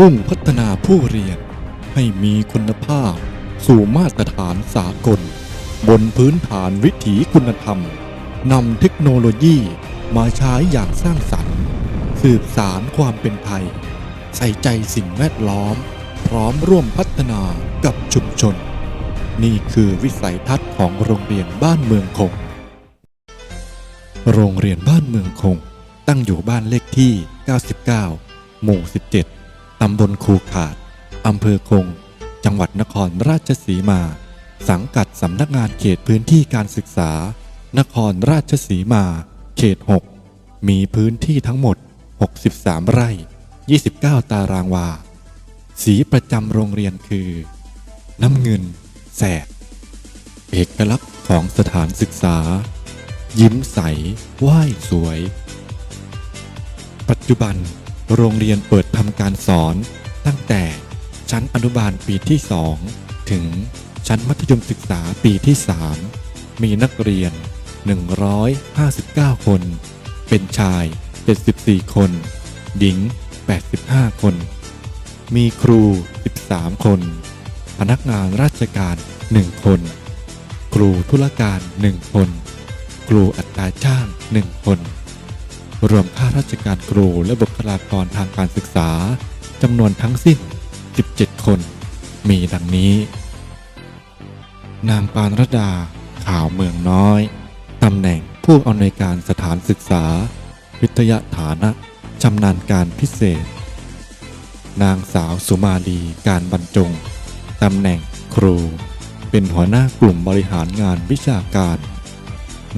มุ่งพัฒนาผู้เรียนให้มีคุณภาพ สู่มาตรฐานสากล บนพื้นฐานวิถีคุณธรรมนำเทคโนโลยีมาใช้อย่างสร้างสรรค์ สืบสารความเป็นไทย ใส่ใจสิ่งแวดล้อม พร้อมร่วมพัฒนากับชุมชน นี่คือวิสัยทัศน์ของโรงเรียนบ้านเมืองคง โรงเรียนบ้านเมืองคง ตั้งอยู่บ้านเลขที่ 99 หมู่ 17 ตำบลคูขาด อำเภอคง จังหวัดนครราชสีมา สังกัดสำนักงานเขตพื้นที่การศึกษา นครราชสีมา เขต 6 มีพื้นที่ทั้งหมด 63 ไร่ 29 ตารางวา สีประจำโรงเรียนคือ น้ำเงิน แสด เอกลักษณ์ของสถานศึกษา ยิ้มใสไหว้สวย ปัจจุบัน โรงเรียนเปิดทำการสอนตั้งแต่ชั้นอนุบาลปีที่ 2 ถึงชั้นมัธยมศึกษาปีที่ 3 มีนักเรียน 159 คน เป็นชาย 74 คน หญิง 85 คน มีครู 13 คน พนักงานราชการ 1 คน ครูธุรการ 1 คน ครูอัตราจ้าง 1 คน รวมข้าราชการครูและบุคลากรทางการศึกษาจำนวนทั้งสิ้น 17 คน มีดังนี้ นางปานรดา ข่าวเมืองน้อย ตำแหน่งผู้อำนวยการสถานศึกษา วิทยาฐานะชำนาญการพิเศษ นางสาวสุมาลีการบรรจง ตำแหน่งครู เป็นหัวหน้ากลุ่มบริหารงานวิชาการ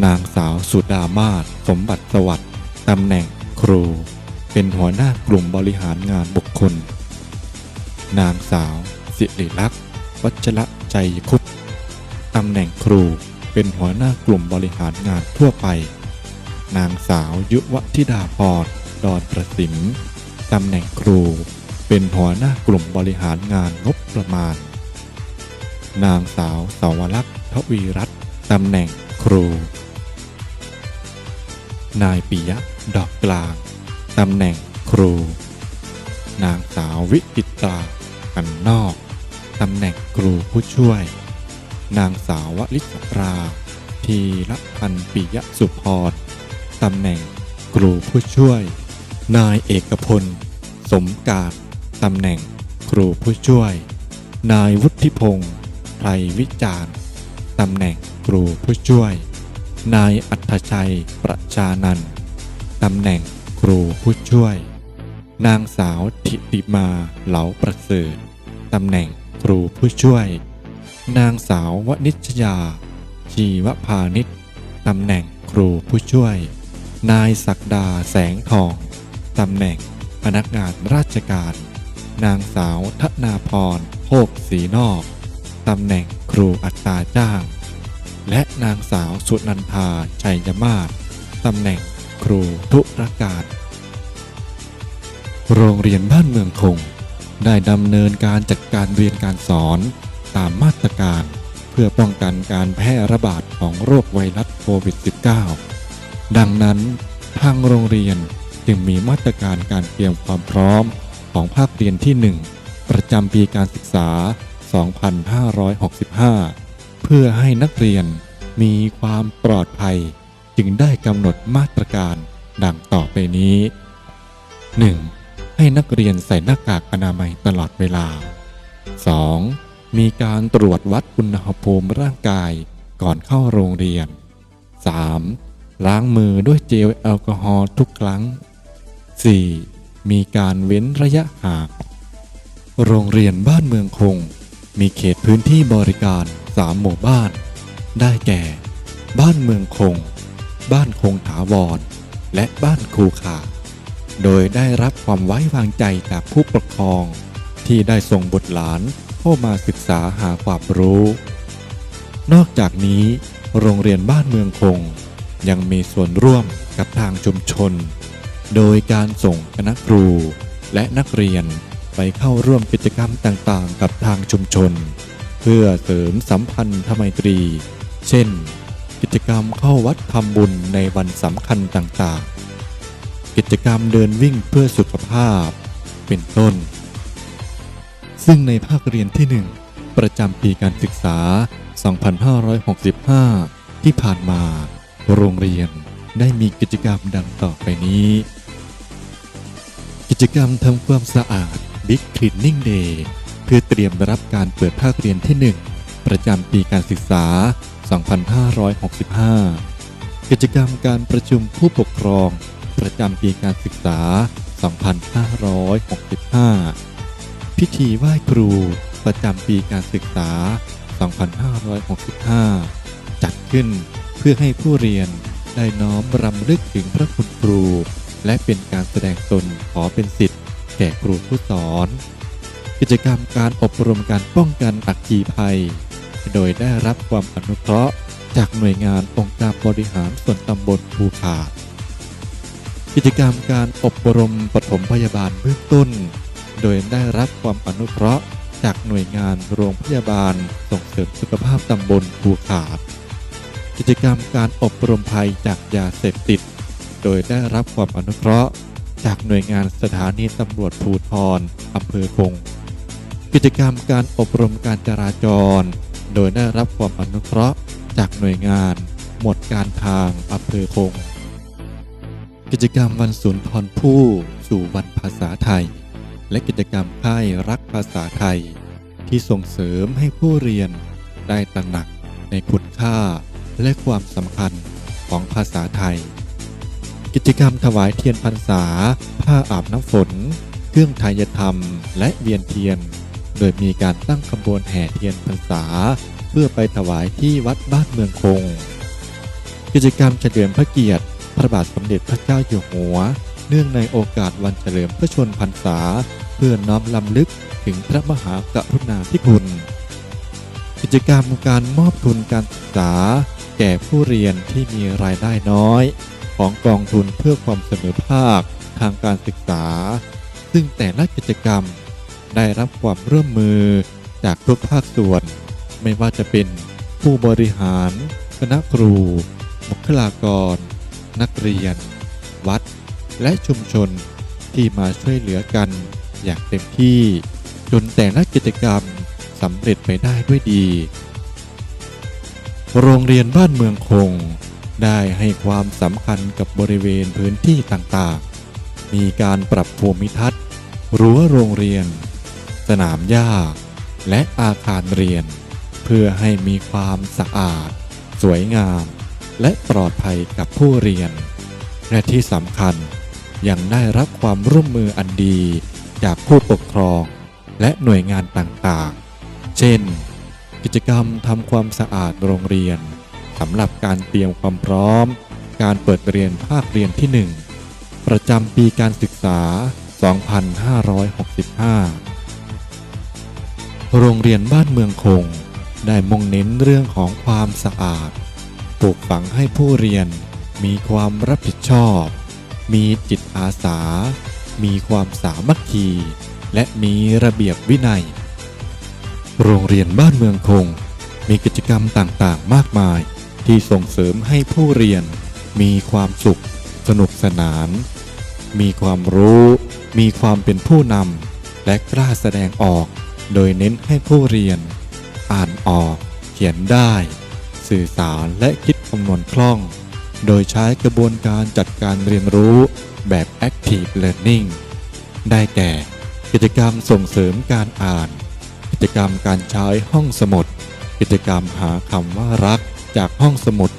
นางสาวสุดามาศสมบัติสวัสดิ ตำแหน่งครู เป็นหัวหน้ากลุ่มบริหารงานบุคคล นางสาว สิริลักษณ์ วัชระใจคุปต์ตำแหน่งครู เป็นหัวหน้ากลุ่มบริหารงานทั่วไป นางสาวยุวธิดาพรดอนประสิมตำแหน่งครู เป็นหัวหน้ากลุ่มบริหารงานงบประมาณ นางสาวสาวลักษ์ทวีรัตน์ตำแหน่งครู นายปิยะ ดอกกลางตำแหน่งครู นางสาววิจิตรากันนอกตำแหน่งครูผู้ช่วย นางสาววลิศราทีละพันปิยะสุพรตำแหน่งครูผู้ช่วย นายเอกพล สมการตำแหน่งครูผู้ช่วย นายวุฒิพงศ์ไพรวิจารณ์ตำแหน่งครูผู้ช่วย นายอัธชัยประชานันท์ ตำแหน่งครูผู้ช่วย นางสาวธิติมาเหลาประเสริฐตำแหน่งครูผู้ช่วย นางสาววนิชยา ชีวพานิชตำแหน่งครูผู้ช่วย นายศักดาแสงทองตำแหน่งพนักงานราชการ นางสาวทนาพรโภกศรีนอกตำแหน่งครูอัตราจ้าง และนางสาวสุนันทาชัยมาศตำแหน่ง ครูธุรการ โรงเรียนบ้านเมืองคง ได้ดำเนินการจัดการเรียนการสอนตามมาตรการ เพื่อป้องกันการแพร่ระบาดของโรคไวรัสโควิด -19 ดังนั้นทางโรงเรียนจึงมีมาตรการการเตรียมความพร้อมของภาคเรียนที่ 1 ประจำปีการศึกษา 2565 เพื่อให้นักเรียนมีความปลอดภัย จึงได้กำหนดมาตรการดังต่อไปนี้ 1. ให้นักเรียนใส่หน้ากากอนามัยตลอดเวลา 2. มีการตรวจวัดอุณหภูมิร่างกายก่อนเข้าโรงเรียน 3. ล้างมือด้วยเจลแอลกอฮอล์ทุกครั้ง 4. มีการเว้นระยะห่าง โรงเรียนบ้านเมืองคง มีเขตพื้นที่บริการ 3 หมู่บ้าน ได้แก่ บ้านเมืองคง บ้านคงถาวร และบ้านคูขา โดยได้รับความไว้วางใจจากผู้ปกครอง ที่ได้ส่งบุตรหลานเข้ามาศึกษาหาความรู้ นอกจากนี้ โรงเรียนบ้านเมืองคง ยังมีส่วนร่วมกับทางชุมชน โดยการส่งคณะครูและนักเรียนไปเข้าร่วมกิจกรรมต่างๆ กับทางชุมชน เพื่อเสริมสัมพันธไมตรี เช่น กิจกรรมเข้าวัดทำบุญในวันสำคัญต่างๆ กิจกรรมเดินวิ่งเพื่อสุขภาพ เป็นต้น ซึ่งในภาคเรียนที่ 1 ประจำปีการศึกษา 2565 ที่ผ่านมา โรงเรียนได้มีกิจกรรมดังต่อไปนี้ กิจกรรมทำความสะอาด Big Cleaning Day เพื่อเตรียมรับการเปิดภาคเรียนที่ 1 ประจำปีการศึกษา 2565 กิจกรรมการประชุมผู้ปกครอง ประจำปีการศึกษา 2565 พิธีไหว้ครู ประจำปีการศึกษา 2565 จัดขึ้นเพื่อให้ผู้เรียนได้น้อมรำลึกถึงพระคุณครู และเป็นการแสดงตนขอเป็นสิทธิ์แก่ครูผู้สอน กิจกรรมการอบรมการป้องกันอัคคีภัย โดยได้รับความอนุเคราะห์ จากหน่วยงานองค์การบริหารส่วนตำบลภูขาด กิจกรรมการอบรมปฐมพยาบาลเบื้องต้น โดยได้รับความอนุเคราะห์ จากหน่วยงานโรงพยาบาลส่งเสริมสุขภาพตำบลภูขาด กิจกรรมการอบรมภัยจากยาเสพติด โดยได้รับความอนุเคราะห์ จากหน่วยงานสถานีตำรวจภูธรอำเภอคงกิจกรรมการอบรมการจราจร โดยได้รับความอนุเคราะห์จากหน่วยงาน หมวดการทางอำเภอคง กิจกรรมวันสุนทรภู่สู่วันภาษาไทย และกิจกรรมค่ายรักภาษาไทย ที่ส่งเสริมให้ผู้เรียนได้ตระหนักในคุณค่าและความสำคัญของภาษาไทย กิจกรรมถวายเทียนพรรษา ผ้าอาบน้ำฝน เครื่องทายธรรม และเวียนเทียน โดยมีการตั้งขบวนแห่เทียนพรรษา เพื่อไปถวายที่วัดบ้านเมืองคง กิจกรรมเฉลิมพระเกียรติ พระบาทสมเด็จพระเจ้าอยู่หัว เนื่องในโอกาสวันเฉลิมพระชนพรรษา เพื่อน้อมลำลึกถึงพระมหากรุณาธิคุณ กิจกรรมการมอบทุนการศึกษา แก่ผู้เรียนที่มีรายได้น้อย ของกองทุนเพื่อความเสมอภาคทางการศึกษา ซึ่งแต่ละกิจกรรม ได้รับความร่วมมือจากทุกภาคส่วน ไม่ว่าจะเป็นผู้บริหาร คณะครู บุคลากร นักเรียน วัด และชุมชนที่มาช่วยเหลือกันอย่างเต็มที่ จนแต่ละกิจกรรมสำเร็จไปได้ด้วยดี โรงเรียนบ้านเมืองคง ได้ให้ความสำคัญกับบริเวณพื้นที่ต่างๆ มีการปรับภูมิทัศน์รั้วโรงเรียน สนามหญ้า และอาคารเรียน เพื่อให้มีความสะอาด สวยงาม และปลอดภัยกับผู้เรียน และที่สำคัญยังได้รับความร่วมมืออันดีจากผู้ปกครอง และหน่วยงานต่างๆ เช่น กิจกรรมทำความสะอาดโรงเรียนสำหรับการเตรียมความพร้อม การเปิดเรียนภาคเรียนที่ 1 ประจำปีการศึกษา 2565 โรงเรียนบ้านเมืองคง ได้มุ่งเน้นเรื่องของความสะอาด ปลูกฝังให้ผู้เรียน มีความรับผิดชอบ มีจิตอาสา มีความสามัคคี และมีระเบียบวินัย โรงเรียนบ้านเมืองคง มีกิจกรรมต่างๆ มากมาย ที่ส่งเสริมให้ผู้เรียน มีความสุข สนุกสนาน มีความรู้ มีความเป็นผู้นำและกล้าแสดงออก โดยเน้นให้ผู้เรียน อ่านออก เขียนได้ สื่อสารและคิดคำนวณคล่อง โดยใช้กระบวนการจัดการเรียนรู้แบบ Active Learning ได้แก่ กิจกรรมส่งเสริมการอ่าน กิจกรรมการใช้ห้องสมุด กิจกรรมหาคำว่ารักจากห้องสมุด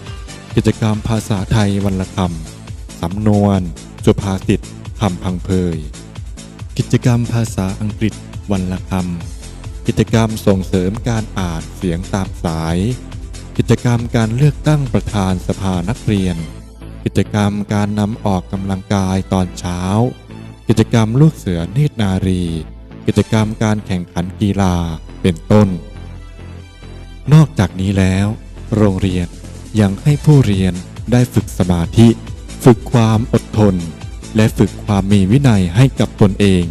กิจกรรมภาษาไทยวันละคำสำนวน สุภาษิตคำพังเพย กิจกรรมภาษาอังกฤษวันละคำ กิจกรรมส่งเสริมการอ่านเสียงตามสาย กิจกรรมการเลือกตั้งประธานสภานักเรียน กิจกรรมการนำออกกำลังกายตอนเช้า กิจกรรมลูกเสือเนตรนารี กิจกรรมการแข่งขันกีฬาเป็นต้น นอกจากนี้แล้ว โรงเรียนยังให้ผู้เรียนได้ฝึกสมาธิ ฝึกความอดทน และฝึกความมีวินัยให้กับตนเอง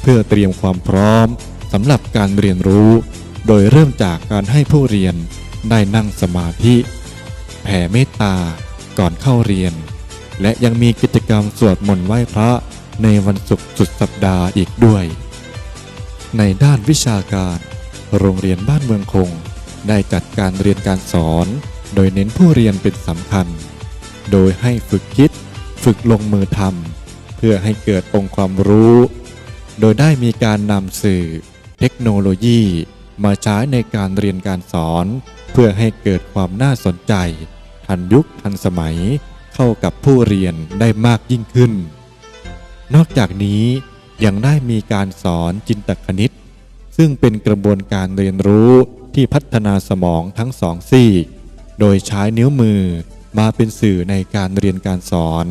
เพื่อเตรียมความพร้อม สำหรับการเรียนรู้ โดยเริ่มจากการให้ผู้เรียนได้นั่งสมาธิ แผ่เมตตาก่อนเข้าเรียน และยังมีกิจกรรมสวดมนต์ไหว้พระในวันศุกร์สุดสัปดาห์อีกด้วย ในด้านวิชาการ โรงเรียนบ้านเมืองคง ได้จัดการเรียนการสอน โดยเน้นผู้เรียนเป็นสำคัญ โดยให้ฝึกคิด ฝึกลงมือทำเพื่อให้เกิดองค์ความรู้ โดยได้มีการนำสื่อ เทคโนโลยีมาใช้ในการเรียนการสอน เพื่อให้เกิดความน่าสนใจ ทันยุคทันสมัย เข้ากับผู้เรียนได้มากยิ่งขึ้น นอกจากนี้ยังได้มีการสอนจินตคณิต ซึ่งเป็นกระบวนการเรียนรู้ที่พัฒนาสมองทั้งสองซีก โดยใช้นิ้วมือมาเป็นสื่อในการเรียนการสอน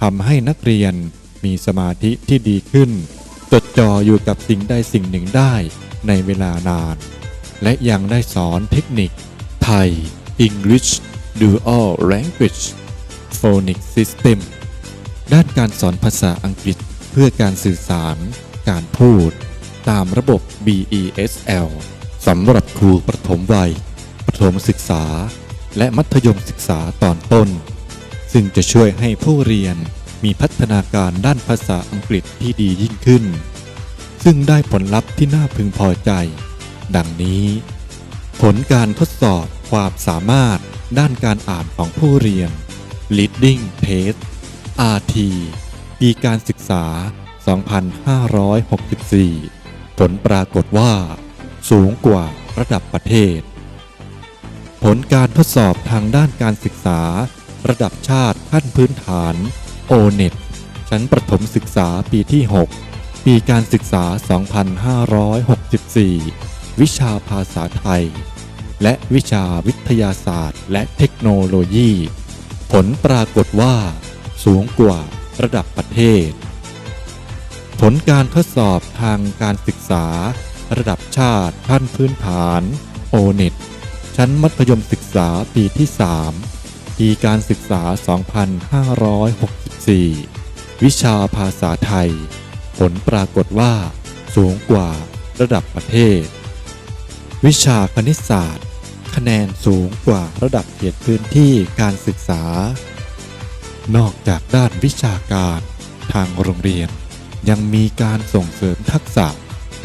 ทำให้นักเรียนมีสมาธิที่ดีขึ้น จดจ่ออยู่กับสิ่งใดสิ่งหนึ่งได้ในเวลานาน และยังได้สอนเทคนิค ไทย English Dual Language Phonic System ด้านการสอนภาษาอังกฤษเพื่อการสื่อสาร การพูด ตามระบบ BESL สำหรับครูประถมวัย ประถมศึกษา และมัธยมศึกษาตอนต้น ซึ่งจะช่วยให้ผู้เรียน มีพัฒนาการด้านภาษาอังกฤษที่ดียิ่งขึ้น ซึ่งได้ผลลัพธ์ที่น่าพึงพอใจ ดังนี้ ผลการทดสอบความสามารถด้านการอ่านของผู้เรียน Reading Test RT ปีการศึกษา 2564 ผลปรากฏว่า สูงกว่าระดับประเทศ ผลการทดสอบทางด้านการศึกษา ระดับชาติขั้นพื้นฐาน o n e t ชั้นประถมศึกษาปีที่ 6 ปีการศึกษา 2564 วิชาภาษาไทย และวิชาวิทยาศาสตร์ และเทคโนโลยี ผลปรากฏว่า สูงกว่าระดับประเทศ ผลการทดสอบทางการศึกษา ระดับชาติขั้นพื้นฐาน o n e t ชั้นมัธยมศึกษาปีที่ 3 ปีการศึกษา 2564 วิชาภาษาไทย ผลปรากฏว่า สูงกว่าระดับประเทศ วิชาคณิตศาสตร์ คะแนนสูงกว่าระดับเขตพื้นที่การศึกษา นอกจากด้านวิชาการทางโรงเรียน ยังมีการส่งเสริมทักษะ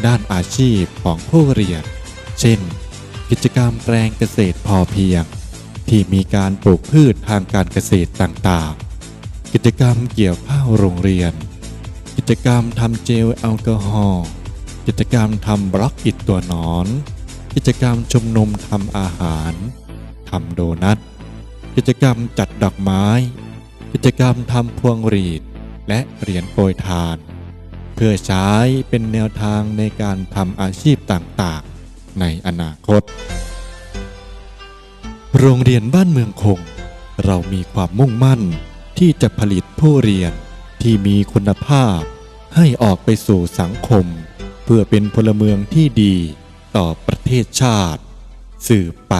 ด้านอาชีพของผู้เรียน เช่น กิจกรรมแปลงเกษตรพอเพียง ที่มีการปลูกพืชทางการเกษตรต่างๆ กิจกรรมเกี่ยวข้าวโรงเรียน กิจกรรมทำเจลแอลกอฮอล์ กิจกรรมทำบล็อกอิดตัวหนอน กิจกรรมชุมนุมทำอาหารทำโดนัท กิจกรรมจัดดอกไม้ กิจกรรมทำพวงหรีด และเหรียญโปรยทาน เพื่อใช้เป็นแนวทางในการทำอาชีพต่างๆ ในอนาคต โรงเรียนบ้านเมืองคง เรามีความมุ่งมั่นที่จะผลิตผู้เรียนที่มีคุณภาพ ให้ออกไปสู่สังคม เพื่อเป็นพลเมืองที่ดีต่อประเทศชาติ สืบไป